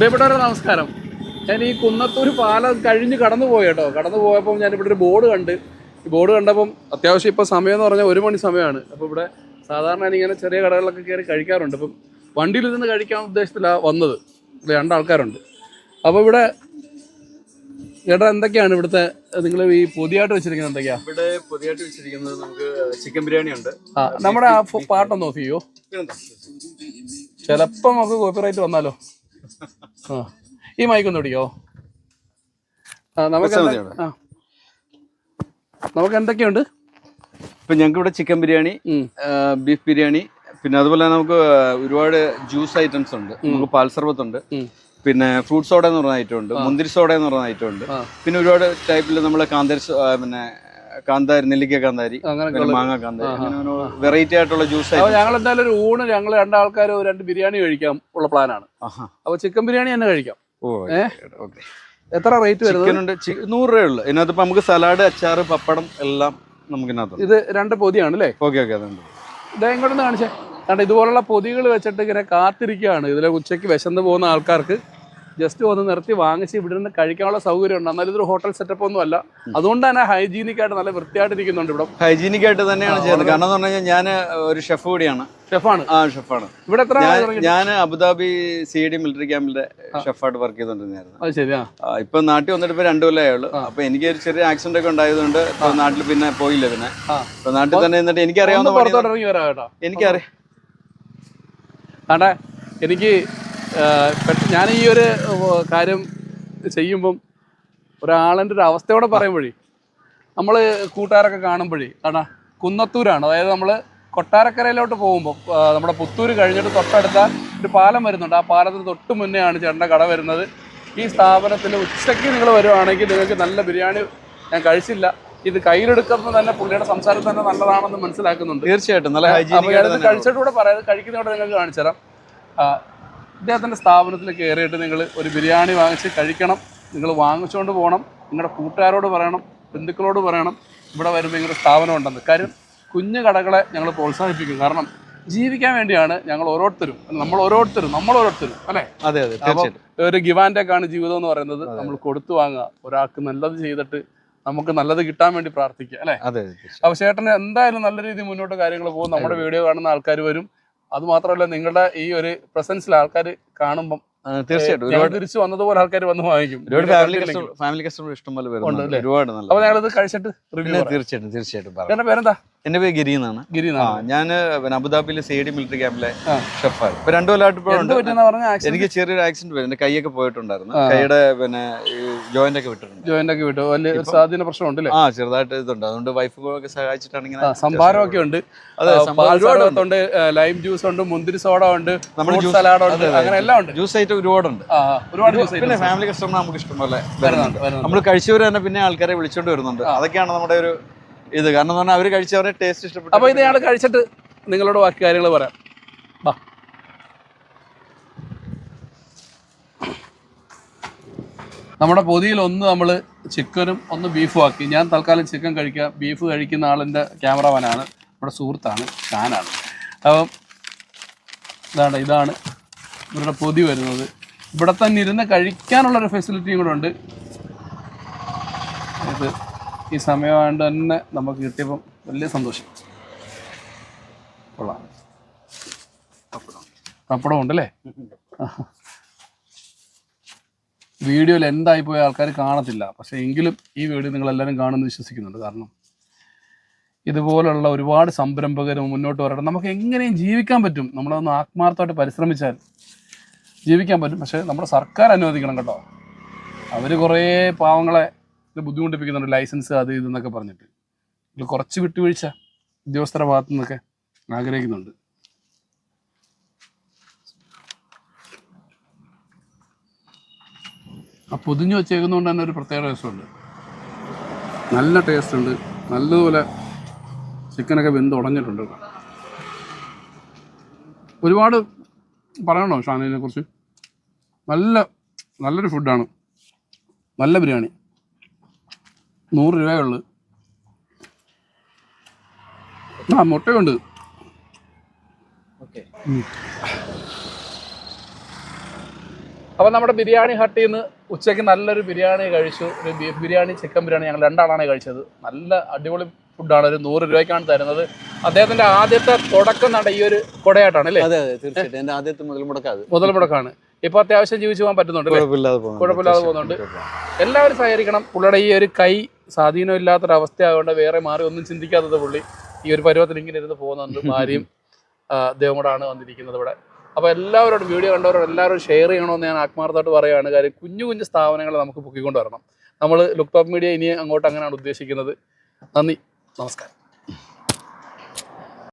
പ്രിയപ്പെട്ടവരെ നമസ്കാരം. ഞാൻ ഈ കുന്നത്തൂർ പാലം കഴിഞ്ഞ് കടന്നു പോയി കേട്ടോ. കടന്നു പോയപ്പോൾ ഞാൻ ഇവിടെ ഒരു ബോർഡ് കണ്ട്. ഈ ബോർഡ് കണ്ടപ്പം അത്യാവശ്യം ഇപ്പോൾ സമയം എന്ന് പറഞ്ഞാൽ ഒരു മണി സമയമാണ്. അപ്പോൾ ഇവിടെ സാധാരണ ഇങ്ങനെ ചെറിയ കടകളിലൊക്കെ കയറി കഴിക്കാറുണ്ട്. അപ്പം വണ്ടിയിൽ നിന്ന് കഴിക്കാൻ ഉദ്ദേശത്തിലാണ് വന്നത്. രണ്ടാൾക്കാരുണ്ട് അപ്പോൾ ഇവിടെ ചേട്ടാ എന്തൊക്കെയാണ് ഇവിടുത്തെ നിങ്ങൾ ഈ പൊതിയായിട്ട് വെച്ചിരിക്കുന്നത് എന്തൊക്കെയാ? ഇവിടെ പുതിയതായിട്ട് വെച്ചിരിക്കുന്നത് നമുക്ക് ചിക്കൻ ബിരിയാണി ഉണ്ട്. ആ നമ്മുടെ ആ പാട്ടൊന്ന് ഓഫ് ചെയ്യോ? ചിലപ്പോൾ നമുക്ക് കോപ്പിറൈറ്റ് വന്നാലോ? ആ. ഈ മൈക്കൊന്ന് പിടിക്കോ? ആ നമുക്ക് ആ. നമുക്ക് എന്തൊക്കെയുണ്ട്? ഇപ്പൊ ഞങ്ങൾക്ക് ഇവിടെ ചിക്കൻ ബിരിയാണി ബീഫ് ബിരിയാണി പിന്നെ അതുപോലെ നമുക്ക് ഒരുപാട് ജ്യൂസ് ഐറ്റംസ് ഉണ്ട്. നമുക്ക് പാൽ സർബത്ത് ഉണ്ട്. പിന്നെ ഫ്രൂട്ട് സോഡ എന്ന് പറഞ്ഞ ഐറ്റം ഉണ്ട്. മുന്തിരി സോഡ എന്ന് പറഞ്ഞ ഐറ്റം ഉണ്ട്. പിന്നെ ഒരുപാട് ടൈപ്പിൽ നമ്മൾ കാന്തരി പിന്നെ കാന്താരി നെല്ലിക്ക കാന്താരി മാങ്ങ കാന്താരി വെറൈറ്റി ആയിട്ടുള്ള ജ്യൂസ് ഞങ്ങൾ എന്തായാലും ഒരു ഊണ് ഞങ്ങൾ രണ്ടാൾക്കാർ രണ്ട് ബിരിയാണി കഴിക്കാം ഉള്ള പ്ലാനാണ് അപ്പൊ ചിക്കൻ ബിരിയാണി തന്നെ കഴിക്കാം. എത്ര റേറ്റ് വരുന്നത്? ചി- നൂറ് രൂപയേ ഉള്ളൂ. ഇതിനകത്ത് ഇപ്പൊ നമുക്ക് സലാഡ് അച്ചാറ് പപ്പടം എല്ലാം നമുക്ക് ഇതിനകത്ത് ഇത് രണ്ട് പൊതിയാണ് അല്ലേ? ഓക്കെ ഓക്കെ അതുണ്ട് ഇതാ ഇങ്ങോട്ടൊന്ന് കാണിച്ചേ. കാരണം ഇതുപോലുള്ള പൊതികൾ വെച്ചിട്ട് ഇങ്ങനെ കാത്തിരിക്കുകയാണ്. ഇതിലെ ഉച്ചയ്ക്ക് വിശന്ന് പോകുന്ന ആൾക്കാർക്ക് ജസ്റ്റ് വന്ന് നിർത്തി വാങ്ങിച്ച് ഇവിടെ നിന്ന് കഴിക്കാനുള്ള സൗകര്യം ഉണ്ട് എന്നാലും ഇതൊരു ഹോട്ടൽ സെറ്റപ്പ് ഒന്നും അല്ല. അതുകൊണ്ട് തന്നെ ഹൈജീനിക് ആയിട്ട് നല്ല വൃത്തിയായിട്ട് ഇരിക്കുന്നുണ്ട് ഇവിടെ. ഹൈജീനിക് ആയിട്ട് തന്നെയാണ് ചെയ്യുന്നത്. കാരണം എന്ന് പറഞ്ഞു കഴിഞ്ഞാൽ ഞാൻ ഒരു ഷെഫ് കൂടിയാണ്. ഷെഫാണ്. ആ ഷെഫാണ്. ഇവിടെ എത്ര ഞാൻ അബുദാബി സി ഡി മിലിറ്ററി ക്യാമ്പിലെ ഷെഫായിട്ട് വർക്ക് ചെയ്തോണ്ടിരുന്നായിരുന്നു ശരിയാ ഇപ്പൊ നാട്ടിൽ വന്നിട്ട് ഇപ്പൊ രണ്ടു കൊല്ലമേ ഉള്ളൂ. അപ്പൊ എനിക്ക് ഒരു ചെറിയ ആക്സിഡന്റ് ഒക്കെ ഉണ്ടായതുകൊണ്ട് നാട്ടിൽ പിന്നെ പോയില്ല പിന്നെ. ഇപ്പൊ നാട്ടിൽ തന്നെ എന്നിട്ട് എനിക്കറിയാവുന്ന എനിക്കറിയാം. എനിക്ക് ഞാൻ ഈ ഒരു കാര്യം ചെയ്യുമ്പം ഒരാളിന്റെ ഒരു അവസ്ഥയോടെ പറയുമ്പോഴേ നമ്മൾ കൂട്ടുകാരൊക്കെ കാണുമ്പോഴേ കാണാ കുന്നത്തൂരാണ്. അതായത് നമ്മൾ കൊട്ടാരക്കരയിലോട്ട് പോകുമ്പോൾ നമ്മുടെ പുത്തൂര് കഴിഞ്ഞിട്ട് തൊട്ടടുത്ത ഒരു പാലം വരുന്നുണ്ട്. ആ പാലത്തിന് തൊട്ട് മുന്നെയാണ് ചേട്ടന്റെ കട വരുന്നത്. ഈ സ്ഥാപനത്തിൽ ഉച്ചയ്ക്ക് നിങ്ങൾ വരുവാണെങ്കിൽ നിങ്ങൾക്ക് നല്ല ബിരിയാണി ഞാൻ കഴിച്ചില്ല. ഇത് കയ്യിലെടുക്കുന്നത് തന്നെ പുള്ളിയുടെ സംസാരം തന്നെ നല്ലതാണെന്ന് മനസ്സിലാക്കുന്നുണ്ട്. തീർച്ചയായിട്ടും. നല്ല കഴിച്ചിട്ടുകൂടെ കഴിച്ചിട്ട് കൂടെ പറയാം. കഴിക്കുന്നതോടെ നിങ്ങൾക്ക് കാണിച്ചു തരാം ആ, ഇദ്ദേഹത്തിന്റെ സ്ഥാപനത്തിൽ കയറിയിട്ട് നിങ്ങൾ ഒരു ബിരിയാണി വാങ്ങിച്ച് കഴിക്കണം. നിങ്ങൾ വാങ്ങിച്ചുകൊണ്ട് പോകണം. നിങ്ങളുടെ കൂട്ടുകാരോട് പറയണം. ബന്ധുക്കളോട് പറയണം. ഇവിടെ വരുമ്പോൾ ഇങ്ങനെ സ്ഥാപനം ഉണ്ടെന്ന്. കാര്യം കുഞ്ഞു കടകളെ ഞങ്ങൾ പ്രോത്സാഹിപ്പിക്കും. കാരണം ജീവിക്കാൻ വേണ്ടിയാണ് ഞങ്ങൾ ഓരോരുത്തരും. നമ്മൾ ഓരോരുത്തരും നമ്മൾ ഓരോരുത്തരും അല്ലേ? അതെ അതെ അപ്പോൾ ഒരു ഗിവ് ആൻഡ് ടേക്ക് ആണ് ജീവിതം എന്ന് പറയുന്നത്. നമ്മൾ കൊടുത്തു വാങ്ങുക. ഒരാൾക്ക് നല്ലത് ചെയ്തിട്ട് നമുക്ക് നല്ലത് കിട്ടാൻ വേണ്ടി പ്രാർത്ഥിക്കുക അല്ലേ? അപ്പൊ ചേട്ടന് എന്തായാലും നല്ല രീതിയിൽ മുന്നോട്ട് കാര്യങ്ങൾ പോകും. നമ്മുടെ വീഡിയോ കാണുന്ന ആൾക്കാർ വരും. അത് മാത്രമല്ല നിങ്ങളുടെ ഈ ഒരു പ്രസൻസിൽ ആൾക്കാർ കാണുമ്പം തീർച്ചയായിട്ടും. ഒരുപാട് തിരിച്ചു വന്നതുപോലെ ആൾക്കാർ വന്ന് വാങ്ങിക്കും. ഒരുപാട് ഫാമിലി കസ്റ്റമർ ഫാമിലി കസ്റ്റമർ ഇഷ്ടംപോലെ ഒരുപാട് നല്ല അപ്പൊ ഞങ്ങളിത് കഴിച്ചിട്ട് തീർച്ചയായിട്ടും തീർച്ചയായിട്ടും പേരെന്താ? എന്റെ പേര് ഗിരി എന്നാണ്. ഗിരി ഞാൻ പിന്നെ അബുദാബിയിലെ സി ഡി മിലിറ്ററി ക്യാമ്പിലെ. ഷെഫാണ് ഇപ്പൊ രണ്ടു കൊല്ലമായിട്ട് ഇപ്പോൾ ഉണ്ട്. എനിക്ക് ചെറിയൊരു ആക്സിഡന്റ് വരും എന്റെ കൈയൊക്കെ പോയിട്ടുണ്ടായിരുന്നു. കൈയുടെ പിന്നെ ജോയിന്റ് ഒക്കെ വിട്ടിട്ടുണ്ട്. ജോയിന്റ് ഒക്കെ വിട്ടു. വലിയ സ്വാധീന പ്രശ്നമുണ്ട് അല്ലേ ആ ചെറുതായിട്ട് ഇതുണ്ട്. അതുകൊണ്ട് വൈഫ് ഒക്കെ സഹായിച്ചിട്ടാണ് ഇങ്ങനെ സംഭാരമൊക്കെ ഉണ്ട്. ഒരുപാടുണ്ട്. സർബത്തുണ്ട് ലൈം ജ്യൂസ് ഉണ്ട് മുന്തിരി സോഡ ഉണ്ട് നമ്മുടെ ജ്യൂസ്- സലാഡ് ഉണ്ട്. അങ്ങനെ എല്ലാം ഉണ്ട്. ജ്യൂസ് ഐറ്റം ഒരുപാടുണ്ട്. ഉണ്ട് ആ, ഒരുപാട് ജ്യൂസ് പിന്നെ ഫാമിലി കസ്റ്റമർ നമുക്ക് ഇഷ്ടം പോലെ വരുന്നുണ്ട്. നമ്മൾ കഴിച്ചവർ തന്നെ പിന്നെ ആൾക്കാരെ വിളിച്ചോണ്ട് വരുന്നുണ്ട്. അതൊക്കെയാണ് നമ്മുടെ ഒരു ഇത് കാരണം എന്ന് പറഞ്ഞാൽ അവർ കഴിച്ചവരെ ടേസ്റ്റ് ഇഷ്ടപ്പെട്ടു അപ്പോൾ ഇത് ഞങ്ങൾ കഴിച്ചിട്ട് നിങ്ങളോട് ബാക്കി കാര്യങ്ങൾ പറയാം. വാ നമ്മുടെ പൊതിയിൽ ഒന്ന് നമ്മൾ ചിക്കനും ഒന്ന് ബീഫും ആക്കി. ഞാൻ തൽക്കാലം ചിക്കൻ കഴിക്കുക ബീഫ് കഴിക്കുന്ന ആളിന്റെ ക്യാമറമാനാണ് നമ്മുടെ സുഹൃത്താണ് ഷാനാണ്. അപ്പം ഇതാണ് ഇതാണ് ഇവരുടെ പൊതി വരുന്നത്. ഇവിടെ തന്നെ ഇരുന്ന് കഴിക്കാനുള്ളൊരു ഫെസിലിറ്റിയും കൂടെ ഉണ്ട്. ഈ സമയമായതുകൊണ്ട് തന്നെ നമുക്ക് കിട്ടിയപ്പം വലിയ സന്തോഷം. കൊള്ളാം. പപ്പടം. ഉണ്ടല്ലേ? വീഡിയോയിൽ എന്തായി പോയ ആൾക്കാർ കാണത്തില്ല. പക്ഷെ എങ്കിലും ഈ വീഡിയോ നിങ്ങൾ എല്ലാവരും കാണുമെന്ന് വിശ്വസിക്കുന്നുണ്ട്. കാരണം ഇതുപോലുള്ള ഒരുപാട് സംരംഭകരും മുന്നോട്ട് വരട്ടെ നമുക്ക് എങ്ങനെയും ജീവിക്കാൻ പറ്റും. നമ്മളൊന്ന് ആത്മാർത്ഥമായിട്ട് പരിശ്രമിച്ചാൽ ജീവിക്കാൻ പറ്റും. പക്ഷേ നമ്മുടെ സർക്കാർ അനുവദിക്കണം കേട്ടോ. അവർ കുറേ പാവങ്ങളെ ഇത് ബുദ്ധിമുട്ടിപ്പിക്കുന്നുണ്ട് ലൈസൻസ് അത് ഇതെന്നൊക്കെ പറഞ്ഞിട്ട്. ഇതിൽ കുറച്ച് വിട്ടുവീഴ്ച ഉദ്യോഗസ്ഥരുടെ ഭാഗത്തു നിന്നൊക്കെ ആഗ്രഹിക്കുന്നുണ്ട്. ആ പൊതിഞ്ഞു വെച്ചേക്കുന്നതുകൊണ്ട് തന്നെ ഒരു പ്രത്യേക രസമുണ്ട്. നല്ല ടേസ്റ്റ് ഉണ്ട്. നല്ലതുപോലെ ചിക്കനൊക്കെ വെന്ത് ഉടഞ്ഞിട്ടുണ്ട് ഒരുപാട് പറയണോ ഷാനിനെ കുറിച്ച്? നല്ല നല്ലൊരു ഫുഡാണ് നല്ല ബിരിയാണി. നൂറ് രൂപയുള്ളു ആ മുട്ടയുണ്ട്. അപ്പോൾ നമ്മുടെ ബിരിയാണി ഹട്ടിൽ നിന്ന് ഉച്ചയ്ക്ക് നല്ലൊരു ബിരിയാണി കഴിച്ചു. ഒരു ബീഫ് ബിരിയാണി ചിക്കൻ ബിരിയാണി ഞങ്ങൾ രണ്ടാളാണ് കഴിച്ചത്. നല്ല അടിപൊളി ഫുഡാണ് ഒരു നൂറ് രൂപയ്ക്കാണ് തരുന്നത്. അദ്ദേഹത്തിന്റെ ആദ്യത്തെ തുടക്കം നട ഈ ഒരു കൊടയായിട്ടാണ് അല്ലേ? അതെ അതെ തീർച്ചയായിട്ടും. എന്റെ ആദ്യത്തെ മുതൽ മുതൽ മുടക്കാണ് ഇപ്പൊ അത്യാവശ്യം ജീവിച്ചു പോകാൻ പറ്റുന്നുണ്ട് കുഴപ്പമില്ലാതെ പോകുന്നുണ്ട്. എല്ലാവരും സഹകരിക്കണം. പുള്ളിയുടെ ഈ ഒരു കൈ സ്വാധീനം ഇല്ലാത്തൊരവസ്ഥയായതുകൊണ്ട് വേറെ മാറി ഒന്നും ചിന്തിക്കാത്തത് പുള്ളി ഈ ഒരു പരുവത്തിൽ ഇങ്ങനെ ഇരുന്ന് പോകുന്നുണ്ട് ഭാര്യയും ദൈവം കൂടാണ് വന്നിരിക്കുന്നത് ഇവിടെ. അപ്പോൾ എല്ലാവരോടും വീഡിയോ കണ്ടവരോട് എല്ലാവരും ഷെയർ ചെയ്യണമെന്ന് ഞാൻ ആത്മാർത്ഥമായിട്ട് പറയുകയാണ്. കാര്യം കുഞ്ഞു കുഞ്ഞു സ്ഥാപനങ്ങൾ നമുക്ക് പൊക്കിക്കൊണ്ട് വരണം. നമ്മൾ ലുക്ടോപ്പ് മീഡിയ ഇനി അങ്ങോട്ട് അങ്ങനെയാണ് ഉദ്ദേശിക്കുന്നത്. നന്ദി. നമസ്കാരം.